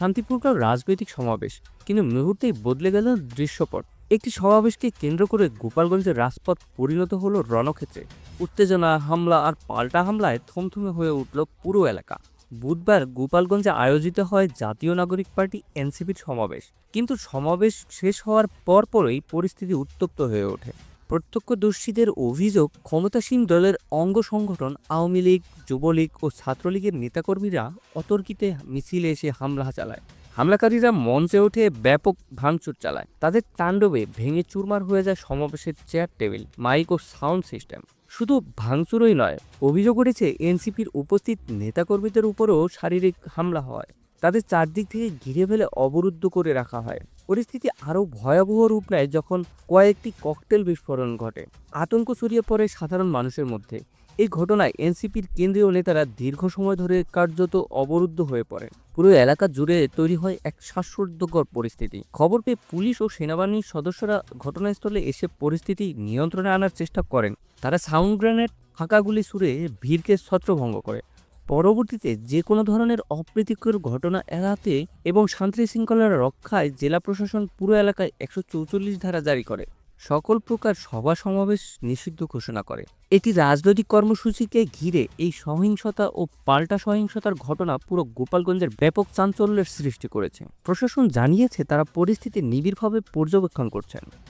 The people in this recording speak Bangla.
শান্তিপূর্ণ রাজনৈতিক সমাবেশ। কিন্তু মুহূর্তেই বদলে গেল দৃশ্যপট। একটি সমাবেশকে কেন্দ্র করে গোপালগঞ্জের রাজপথ পরিণত হলো রণক্ষেত্রে। উত্তেজনা, হামলা আর পাল্টা হামলায় থমথমে হয়ে উঠল পুরো এলাকা। বুধবার গোপালগঞ্জে আয়োজিত হয় জাতীয় নাগরিক পার্টি এনসিপির সমাবেশ। কিন্তু সমাবেশ শেষ হওয়ার পরপরই পরিস্থিতি উত্তপ্ত হয়ে ওঠে। প্রত্যক্ষদর্শীদের অভিযোগ, ক্ষমতাসীন দলের অঙ্গ সংগঠন আওয়ামী লীগ, যুবলীগ ও ছাত্রলীগের নেতাকর্মীরা অতর্কিতে মিছিলে এসে হামলা চালায়। হামলাকারীরা মঞ্চে উঠে ব্যাপক ভাঙচুর চালায়। তাদের তাণ্ডবে ভেঙে চুরমার হয়ে যায় সমাবেশের চেয়ার টেবিল, মাইক ও সাউন্ড সিস্টেম। শুধু ভাঙচুরই নয়, অভিযোগ উঠেছে এনসিপির উপস্থিত নেতাকর্মীদের উপরও শারীরিক হামলা হয়। তাদের চারদিক থেকে ঘিরে ফেলে অবরুদ্ধ করে রাখা হয়। পরিস্থিতি আরও ভয়াবহ রূপ নেয় যখন কয়েকটি ককটেল বিস্ফোরণ ঘটে। আতঙ্ক ছড়িয়ে পড়ে সাধারণ মানুষের মধ্যে। এই ঘটনায় এনসিপির কেন্দ্রীয় নেতারা দীর্ঘ সময় ধরে কার্যত অবরুদ্ধ হয়ে পড়ে পুরো এলাকা জুড়ে তৈরি হয় এক শ্বাসরুদ্ধকর পরিস্থিতি। খবর পেয়ে পুলিশ ও সেনাবাহিনীর সদস্যরা ঘটনাস্থলে এসে পরিস্থিতি নিয়ন্ত্রণে আনার চেষ্টা করেন। তারা সাউন্ড গ্রেনেড ফাঁকা গুলি ছুড়ে ভিড়কে ছত্রভঙ্গ করে। পরবর্তীতে যে কোনো ধরনের অপ্রীতিকর ঘটনা এড়াতে এবং শান্তি শৃঙ্খলা রক্ষায় জেলা প্রশাসন পুরো এলাকায় একশো চৌচল্লিশ ধারা জারি করে। সকল প্রকার সভা সমাবেশ নিষিদ্ধ ঘোষণা করে। এটি রাজনৈতিক কর্মসূচিকে ঘিরে এই সহিংসতা ও পাল্টা সহিংসতার ঘটনা পুরো গোপালগঞ্জের ব্যাপক চাঞ্চল্যের সৃষ্টি করেছে। প্রশাসন জানিয়েছে, তারা পরিস্থিতি নিবিড়ভাবে পর্যবেক্ষণ করছেন।